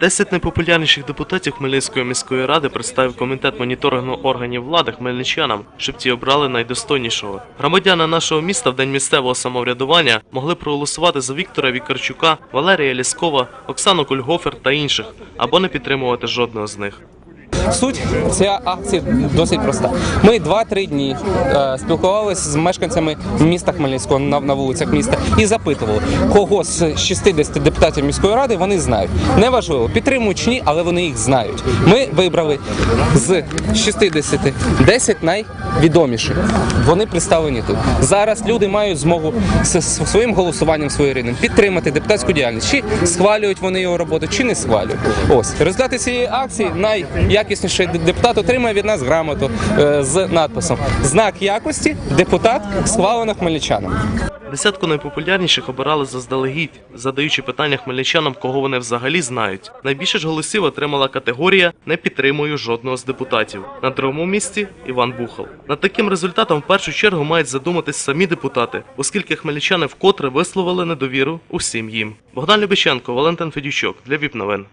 Десять найпопулярніших депутатів Хмельницької міської ради представив комітет моніторингу органів влади хмельничанам, щоб ті обрали найдостойнішого. Громадяни нашого міста в день місцевого самоврядування могли проголосувати за Віктора Вікарчука, Валерія Ліскова, Оксану Кульгофер та інших, або не підтримувати жодного з них. Суть цієї акції досить проста. Ми 2-3 дні е, спілкувалися з мешканцями міста Хмельницького на, вулицях міста і запитували, кого з 60 депутатів міської ради вони знають. Неважливо, підтримують чи ні, але вони їх знають. Ми вибрали з 60 10 найвідоміших. Вони представлені тут. Зараз люди мають змогу своїм голосуванням своєрідним підтримати депутатську діяльність. Чи схвалюють вони його роботу, чи не схвалюють. Ось результати цієї акції найякісніший депутат отримає від нас грамоту е, з надписом Знак якості депутат схвалено хмельничанам. Десятку найпопулярніших обирали заздалегідь, задаючи питання хмельничанам, кого вони взагалі знають. Найбільше ж голосів отримала категорія Не підтримую жодного з депутатів. На другому місці Іван Бухал. Над таким результатом в першу чергу мають задуматись самі депутати, оскільки хмельничани вкотре висловили недовіру усім їм. Богдан Любиченко, Валентин Федючок для ВІП новин.